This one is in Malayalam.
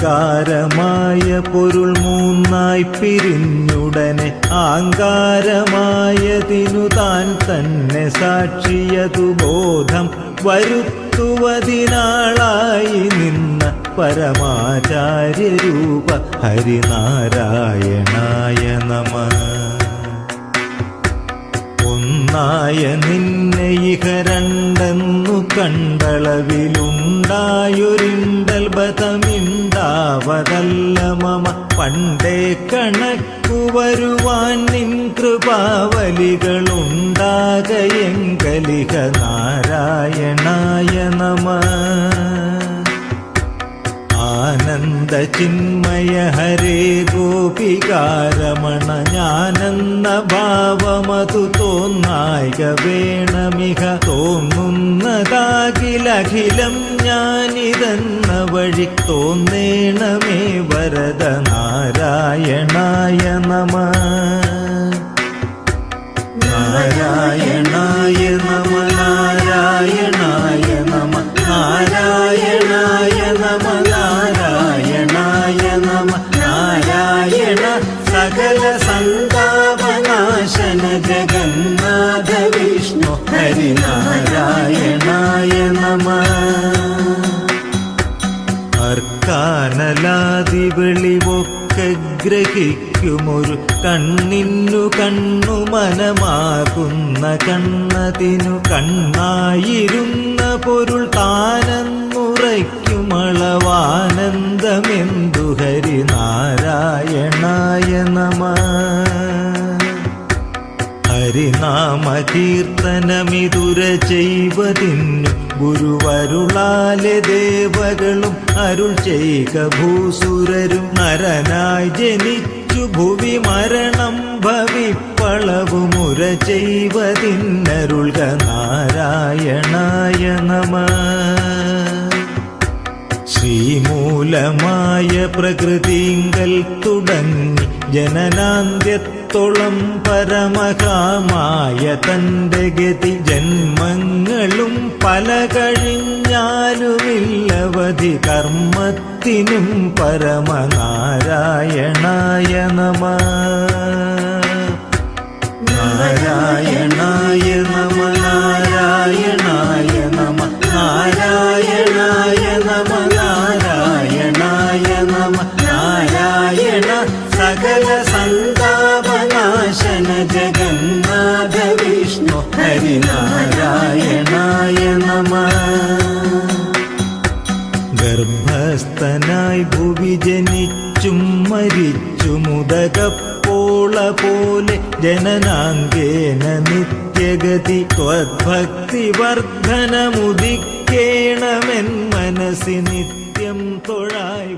അഹങ്കാരമായ പൊരുൾ മൂന്നായി പിരിഞ്ഞുടനെ അഹങ്കാരമായതിനു താൻ തന്നെ സാക്ഷിയതു ബോധം വരുത്തുവതിനാളായി നിന്ന പരമാചാര്യരൂപ ഹരിനാരായണായ നമ. ഒന്നായ നിന്നെ ഇഹ രണ്ടെന്നു കണ്ടളവിലുണ്ടായൊരിണ്ടൽബതമി ബതമിണ്ടാവതല്ല മമ. പണ്ടേ കണക്കു വരുവാൻ നിൻ കൃപാവലികളുണ്ടാകയെങ്കലിക നാരായണായ നമ. ആനന്ദ ചിന്മയ ഹരേ ഗോപികാരമണ ഞാനെന്ന ഭാവമതു തോന്നായിക വേണമിക തോന്നുന്നതാകിലഖിലം ഞാനിതെന്ന വഴി തോന്നേണമേ വരദ നാരായണായ നമ. ജഗന്നാഥ വിഷ്ണു ഹരിനാരായണായ നമ. അർക്കാനലാതി വെളിവൊക്കെ ഗ്രഹിക്കുമൊരു കണ്ണിന്നു കണ്ണു മനമാകുന്ന കണ്ണതിനു കണ്ണായിരുന്ന പൊരുൾ താനെന്നുറയ്ക്കുമളവാനന്ദമെന്തു ഹരിനാമകീർത്തനമിതുര ചെയ്വതിന്നു. ഗുരുവരുളാലെ ദേവകളും അരുൾ ചെയ്ക ഭൂസുരരും നരനായി ജനിച്ചു ഭുവി മരണം ഭവിപ്പളവുമുര ചെയ്വതിന്നരുൾക നാരായണായ നമ. ശ്രീമൂലമായ പ്രകൃതിങ്കൽ തുടങ്ങി ജനനാന്ത്യത്തോളം പരമകാമായ തന്റെ ഗതി ജന്മങ്ങളും പല കഴിഞ്ഞാലുമില്ലവധി കർമ്മത്തിനും പരമനാരായണായ നമ. നാരായണായ നമ നാരായണായ നമ നാരായണായ നമ നാരായണായ നമ നാരായണ സകല ജഗന്നാഥ വിഷ്ണു ഹരിനാരായണായ നമ ഗർഭസ്ഥനായി ഭുവി ജനിച്ചും മരിച്ചും ഉദകപ്പോള പോലെ ജനനാങ്കേന നിത്യഗതി ത്വദ്ഭക്തി വർദ്ധനമുദിക്കേണമെൻ മനസ്സി നിത്യം തൊഴായി